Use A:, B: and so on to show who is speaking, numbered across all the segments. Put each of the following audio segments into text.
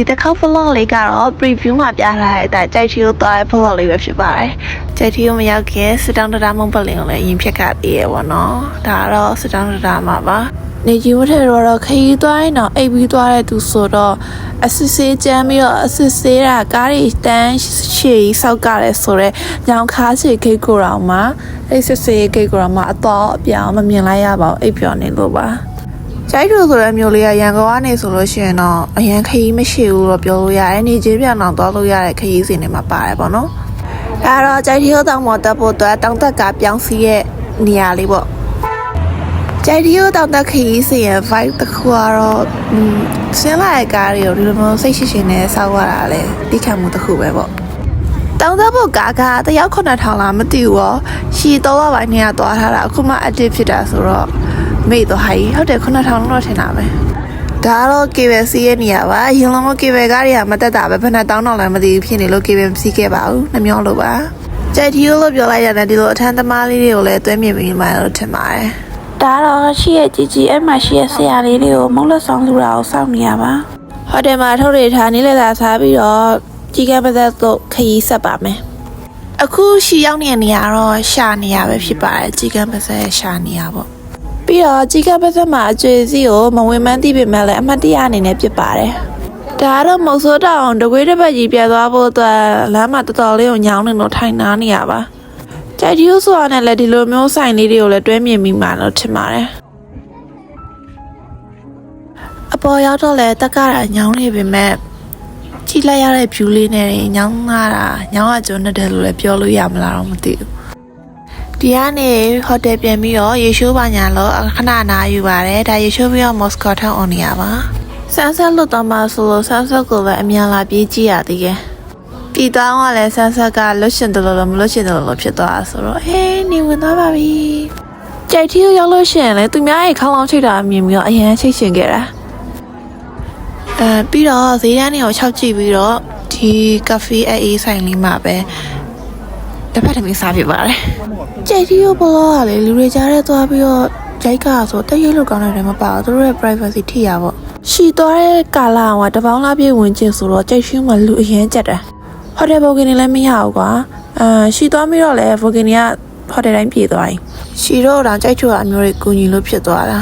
A: ဒီတစ်ခေါက် vlog လေးကတော့ preview မှာပြထားတဲ့အတိုင်းကြိုက်ချီကိုသွားတဲ့ vlog လေးပဲဖြစ်ပါတယ်ကြိုက်ချီကိုမရောက်ခင်စစ်တောင်းတတာမုံပလင်ကိုလည်းအရင်ဖြစ်ခဲ့သေးရပါတော့ဒါကတော့စစ်တောင်းတတာမှာပါနေကြီးဝတ်ထဲတော့ခရီးသွားရင်တော့အိပ်ပြီးသွားတဲ့သူဆိုတော့အစစ်စေးကြမ်းပြီးတော့အစစ်စေးတာကားတွေတန်းရှည်ဆောက်ကလည်းဆိုတော့ညောင်ခါချေခိတ်ကိုတော်မှာအဲ့စစ်စေးခိတ်ကိုတော်မှာအတော့အပြောင်းမမြင်လိုက်ရပါဘူးအိပ်ပျော်နေလို့ပါ ကျိုက်တူဆိုတဲ့မျိုးလေးကရန်ကုန်ကနေဆိုလို့ရှိရင်တော့အရန်ခရီးမရှိဘူးတော့ပြောလို့ရတယ်။နေချင်းပြန်အောင်သွားလို့ရတဲ့ခရီးစဉ်တွေမှာပါတယ်ပေါ့နော်။ဒါကတော့ကျိုက်တီဟိုတောင်ပေါ်တက်ဖို့အတွက်တောင်တက်ကပြောင်းစီးရဲ့နေရာလေးပေါ့။ကျိုက်တီဟိုတောင်တက်ခရီးစဉ်ရဲ့ vibe တစ်ခုကတော့อืมဆင်းလာတဲ့ကားတွေကိုဒီလိုမျိုးစိတ်ရှိရှိနဲ့စောက်ရတာလေတိခတ်မှုတစ်ခုပဲပေါ့။တောင်သက်ဖို့ကားကတယောက်9000လားမသိဘူးရောရှီတော့ပိုင်းနေရသွားထားတာအခုမှ active ဖြစ်တာဆိုတော့ မိတ်သွားဟိုင်ဟုတ်တယ်9000လောက်ထင်တာပဲဒါတော့ KBC ရဲ့နေရာပါရင်လုံးက KB ကားတွေကမတက်တာပဲဘယ်နဲ့တောင်းတော့လဲမသိဘူးဖြစ်နေလို့ KB မစီးခဲ့ပါဘူးနှမျောလို့ပါကြိုက်တီလို့ပြောလိုက်ရတယ်ဒီလိုအထမ်းသမားလေးတွေကိုလည်းတွဲမြင်ပြီးမှလို့ထင်ပါတယ်ဒါတော့ရှိရဲ့ជីជីအဲ့မှာရှိရဲ့ဆရာလေးတွေကိုမုန်းလဆောင်လူတာကိုစောင့်နေရပါဟိုတယ်မှာထုတ်ရထားနေလေသာစားပြီးတော့ကြီးကဲပါသက်တို့ခရီးဆက်ပါမယ်အခုရှိရောက်နေတဲ့နေရာတော့ရှာနေရပဲဖြစ်ပါတယ်ကြီးကဲပါသက်ရှာနေရပါ ပြီးတော့ជីကန်ပါဆက်မှာအကျွေစီကိုမဝင်မန်းသိပေမဲ့လည်းအမှတ်တရအနေနဲ့ဖြစ်ပါတယ်ဒါကတော့မုတ်ဆိုးတောင်တကွေးတစ်ပတ်ကြီးပြတ်သွားဖို့အတွက်လမ်းမှာတော်တော်လေးကိုညောင်းနေလို့ထိုင်နာနေရပါကြိုက်ဒီယိုဆိုတာနဲ့လည်းဒီလိုမျိုးဆိုင်လေးတွေကိုလည်းတွဲမြင်မိမှလို့ထင်ပါတယ်အပေါ်ရောက်တော့လည်းတက်ကားတာညောင်းနေပေမဲ့ကြည့်လိုက်ရတဲ့ view လေးနဲ့ညောင်းလာတာညောင်းကကျုံနေတယ်လို့လည်းပြောလို့ရမလားတော့မသိဘူး ဒီကနေဟိုတယ်ပြန်ပြီးတော့ရေရှိုးပါညာလို့ခဏနာယူပါတယ်ဒါရေရှိုးပြီးတော့မော်စကိုထောင်းအောင်နေရပါဆန်ဆက်လို့တော့မှဆိုလို့ဆန်ဆက်ကိုလည်းအမြန်လာပြေးကြည့်ရသေးတယ်ပြည်တောင်းကလည်းဆန်ဆက်ကလွတ်ရှင်တယ်လို့လည်းမလွတ်ရှင်တယ်လို့ဖြစ်သွားတာဆိုတော့ဟေးနေဝင်သွားပါပြီကြိုက်ထီကိုရောက်လို့ရှိရင်လည်းသူများရဲ့ခေါင်းလောင်းချိတ်တာမြင်ပြီးတော့အရင်ချိတ်ရှင်ခဲ့တာအဲပြီးတော့ဈေးတန်းတွေကို၆ကြည့်ပြီးတော့ဒီကဖေးအေးဆိုင်လေးမှာပဲ တစ်ဖက်တစ်မိစားပြပါတယ်။ကြိတ်တီယိုဘလောကလေလူတွေကြားထဲသွားပြီးတော့ဂျိုက်ကဆိုတက်ရိပ်လို့ကောင်းတယ်မပါဘူးသူတို့ရဲ့ privacy ထိရပါရှီသွားတဲ့ကာလာကတပေါင်းလားပြေဝင်ကျင်ဆိုတော့ကြိတ်ရှင်းမှာလူအရင်ကြက်တယ်ဟိုတယ်ဘိုကင်နေလည်းမရဘူးကွာအာရှီသွားပြီးတော့လည်းဘိုကင်တွေကဟိုတယ်တိုင်းပြေးသွားရင်ရှီတော့တော့ကြိုက်ချူတာအမျိုးတွေကူညီလို့ဖြစ်သွားတာ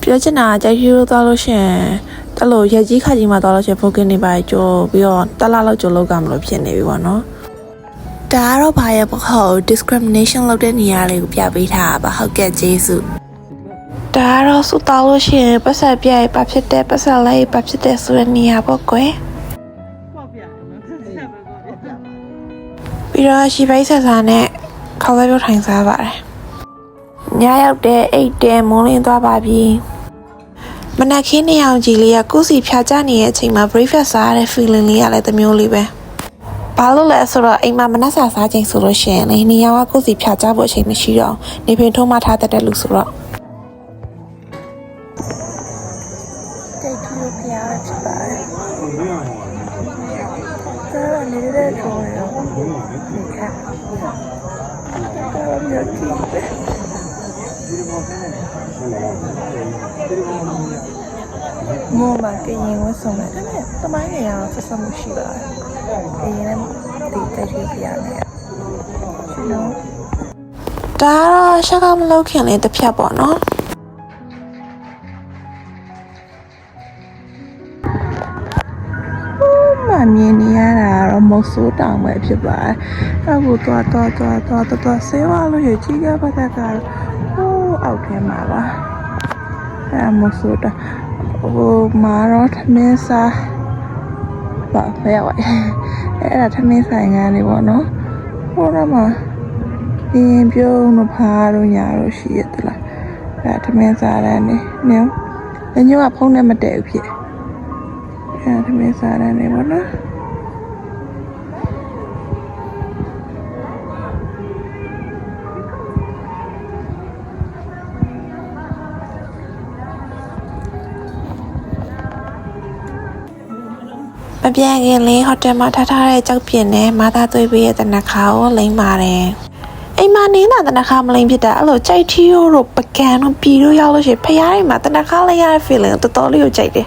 A: ပြောချင်တာကြိုက်ရီလို့သွားလို့ရှရင်တလို့ရက်ကြီးခါကြီးမှာသွားလို့ရှရင်ဖိုကင်နေပါကြိုပြီးတော့တက်လာလောက်ကြိုလောက်ကမလို့ဖြစ်နေပြီပေါ့နော် ဒါကတော့ဘာရဲ့ပေါ့ဟုတ် discrimination လုပ်တဲ့နေရာလေးကိုပြပေးထားတာပါဟုတ်ကဲ့ဂျေစုဒါကတော့စူတောင်းလို့ရှရင်ပတ်ဆက်ပြရဲ့ပါဖြစ်တဲ့ပတ်ဆက်လိုက်ပါဖြစ်တဲ့ဆိုတဲ့နေရာပေါ့ကွယ်ပြီးတော့ရှိပိုက်ဆက်စားနဲ့ခေါ်ပဲပြောထိုင်စားပါတယ်ညရောက်တဲ့အိတ်တဲမုန်းလင်းသွားပါပြီမနက်ခင်းနေအောင်ကြီးလေးကကိုယ်စီဖြာကြနေတဲ့အချိန်မှာ breakfast စားရတဲ့ feeling လေးကလည်းတစ်မျိုးလေးပဲ ဘာလို့လဲဆိုတော့အိမ်မှာမနက်စာစားချိန်ဆိုလို့ရှိရင်လေနေရောင်ကကိုယ်စီဖြာကြဖို့အချိန်မရှိတော့နေပင်ထုံးမထားတတ်တဲ့လူဆိုတော့တိတ်ထူဖျားဖြစ်ပါတယ်ဒါတော့နေတဲ့ထုံးရောဒီခါဒါတော့မျိုးတီးမိုးမှာက ရင်ဝတ်ဆောင်တယ်ဒါပေမဲ့တမိုင်းနေရတော့ဆက်ဆက်မှုရှိပါတယ်ကရင်လည်းဒီတက်ရှိပြရမယ်နော်ဒါတော့ရှက်ကမလုပ်ခင်လေးတစ်ဖြတ်ပေါ့နော်မမြင်နေရတာကတော့မုတ်ဆိုးတောင်ပဲဖြစ်ပါတယ်။အခုသွားသွားသွားသွားသွားသွားဆေးဝါးလို့ရကြီးကပတ်သက်ကတော့ဟိုးအောက်ထဲမှာပါ။အဲမုတ်ဆိုးတောင် ဟိုမာတော့ထမင်းစားပါဖရဝိုင်အဲ့ဒါထမင်းဆိုင်ကလေးပေါ့နော်။ဟိုတော့မှပြင်းပြုံးတော့ဖားတော့ညာတော့ရှိရတယ်လား။အဲထမင်းစားတယ်နေ။နော်။ညကဖုံးနဲ့မတည့်ဘူးဖြစ်။အဲဒါမျိုးစားရတယ်နေပါနော် မပြန်ခင်လေးဟိုတယ်မှာထားထားတဲ့ကြောက်ပြင်းနဲ့မာသားသွေးပေးရဲ့တနခါကိုလိမ့်ပါတယ်အိမ်မှာနေတာတနခါမလိမ့်ဖြစ်တာအဲ့လိုကြိုက်ထီယိုတို့ပကံတို့ပြည်တို့ရောက်လို့ရှိရင်ဖရားအိမ်မှာတနခါလေးရတဲ့ feeling ကိုတော်တော်လေးကိုကြိုက်တယ်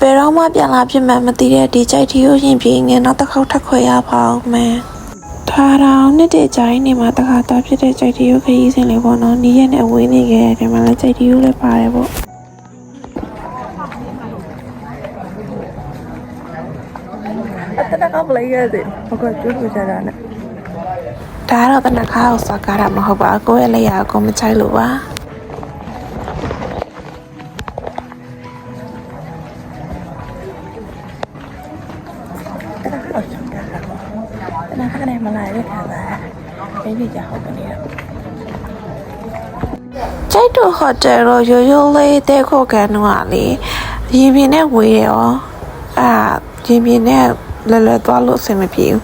A: ဘယ်တော့မှပြန်လာဖြစ်မှန်းမသိတဲ့ဒီကြိုက်တီကိုရင်ပြေငယ်နောက်တစ်ခေါက်ထပ်ခွဲရပါဦးမယ်ထားတော့နှစ်တည်းကြိုင်းနေမှာတခါတော့ဖြစ်တဲ့ကြိုက်တီကိုခရီးစဉ်လေးပေါ့နော်နီးရနဲ့ဝေးနေခဲ့တယ်ဒီမှာလည်းကြိုက်တီကိုလည်းပါတယ်ပေါ့
B: တနကပလေးရတယ်ဘကကျွတ်ကြတာနဲ့
A: ဒါကတော့တနခါကိုစောကားတာမဟုတ်ပါကိုယ့်ရဲ့လက်ရာကိုမချိုက်လို့ပါ
B: တနကတော့ချောင်းတာတနခနဲ့မလာတဲ့ခါလာအဲ့ဒီကြောက်ကနေတော့
A: ကျိုက်တူဟိုတယ်တော့ရိုးရိုးလေးတဲခိုကန်တော့လေရင်ပြင်းနဲ့ဝေးရောအာရင်ပြင်းနဲ့ လဲလဲသွားလို့အဆင်မပြေဘူး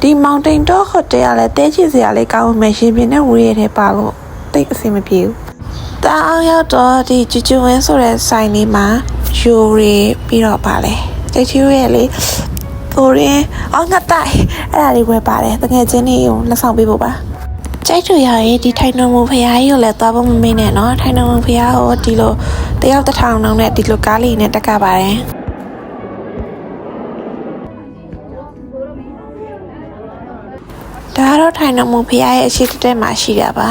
A: ဒီ mountain top hotel ကလည်းတဲချစ်စရာလေးကောင်းမယ်ရင်ပြင်းနဲ့ဝေးရတဲ့ပါလို့တိတ်အဆင်မပြေဘူးတအားရောက်တော့ဒီကျူကျူဝင်းဆိုတဲ့ဆိုင်လေးမှာယူရီပြီးတော့ပါလေတိတ်ချူရဲ့လေပိုရင်းအောင်ငါတိုင်အဲ့ဒါလေးဝယ်ပါတယ်တကယ်ချင်းလေးကိုလက်ဆောင်ပေးဖို့ပါကျိုက်ထူရရဲ့ဒီထိုင်နှုံမူဖရားကြီးကိုလည်းသွားဖို့မမေ့နဲ့နော်ထိုင်နှုံမူဖရားကိုဒီလိုတယောက်တစ်ထောင်နှုံနဲ့ဒီလိုကားလေးနဲ့တက်ကပါတယ် ဒါကတော့ထိုင်နှုံမူဖရားရဲ့အရှိတတဲမှာရှိတာပါ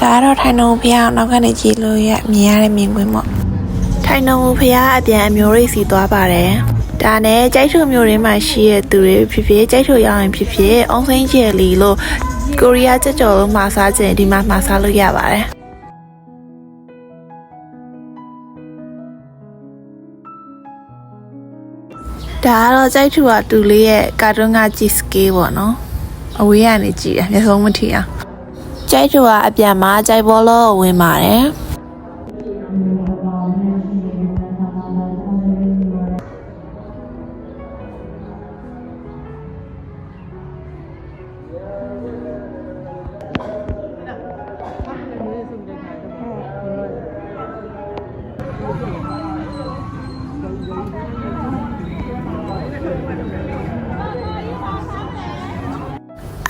A: ဒါကတော့ထိုင်နှုံမူဖရားကိုနောက်ကနေကြည့်လို့ရမြင်ရတဲ့မြင်ကွင်းပေါ့ထိုင်နှုံမူဖရားအပြန်အမျိုးရိပ်စီသွားပါတယ်။ဒါနဲ့ကြိုက်ထုမျိုးရင်းမှာရှိတဲ့သူတွေဖြစ်ဖြစ်ကြိုက်ထုရောက်ရင်ဖြစ်ဖြစ်အုံစိမ့်ကျယ်လီလို့ကိုရီးယားကြက်ကြော်လုံးမှာစားခြင်းဒီမှာမှာစားလို့ရပါတယ်။ ဒါကတော့ကြိုက်ထုကတူလေးရဲ့ကာတွန်းကကြည့်စကေးပေါ့နော်။အဝေးကနေကြည့်တယ်မျက်စုံမထီအောင်။ကြိုက်ထုကအပြန်မှာကြိုက်ဘောလုံးဝင်ပါတယ်။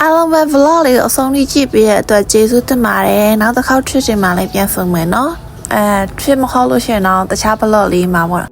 A: အားလုံးပဲ vlog လေးကိုအဆုံးထိကြည့်ပေးတဲ့အတွက်ကျေးဇူးတင်ပါတယ်နောက်တစ်ခေါက် trip ချိန်မှာလည်းပြန်ဆုံမယ်နော်အဲ trip မဟုတ်လို့ရှိရင်တော့တခြား vlog လေးမှာပေါ့